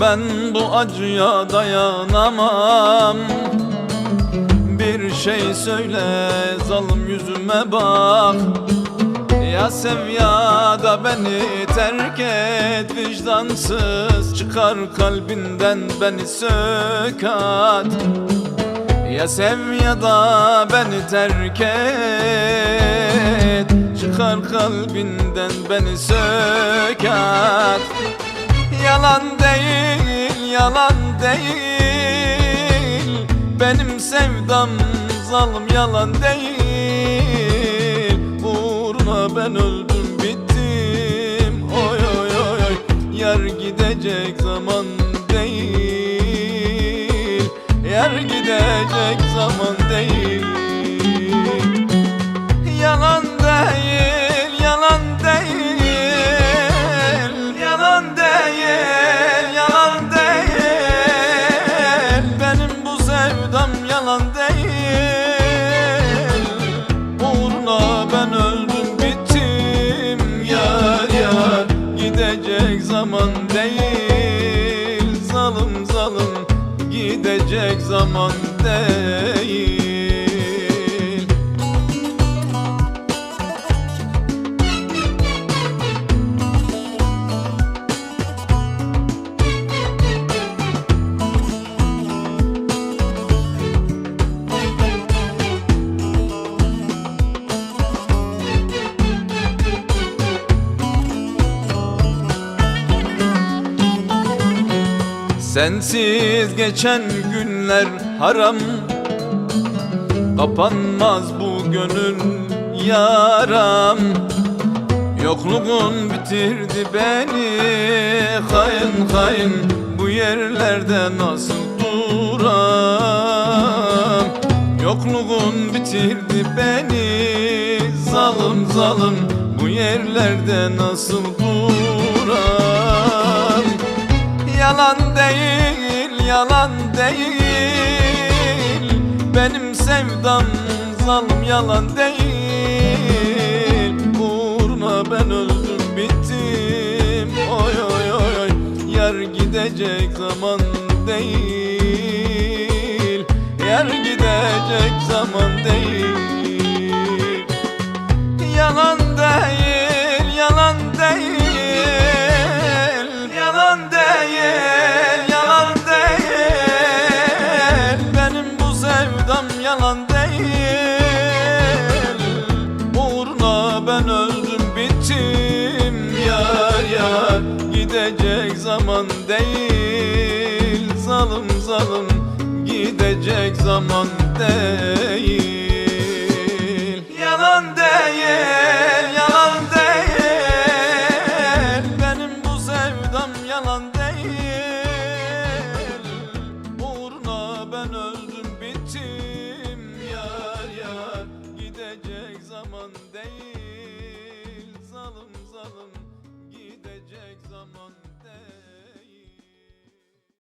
ben bu acıya dayanamam. Bir şey söyle zalim yüzüme bak. Ya sev ya da beni terk et. Vicdansız çıkar kalbinden beni sök at. Ya sev ya da beni terk et. Çıkar kalbinden beni sök at Yalan değil, yalan değil. Benim sevdam zalim yalan değil. Uğruna ben öldüm bittim. Oy oy oy oy. Yar gidecek zaman değil. Yar gidecek zaman değil zaman değil Zalım zalım gidecek zaman değil Sensiz geçen günler haram. Kapanmaz bu gönül yaram. Yokluğun bitirdi beni. Hain hain bu yerlerde nasıl duram? Yokluğun bitirdi beni. Zalım zalım bu yerlerde nasıl duram yalan değil. Benim sevdam zalim yalan değil. Uğruna ben öldüm bittim. Oy oy oy oy. Yar gidecek zaman değil. Yar gidecek zaman gidecek zaman değil. Zalım zalım gidecek zaman değil. Yalan değil, yalan değil. Benim bu sevdam yalan değil. Uğruna ben öldüm bittim Yar yar. Gidecek zaman değil. Zalım zalım gidecek zaman değil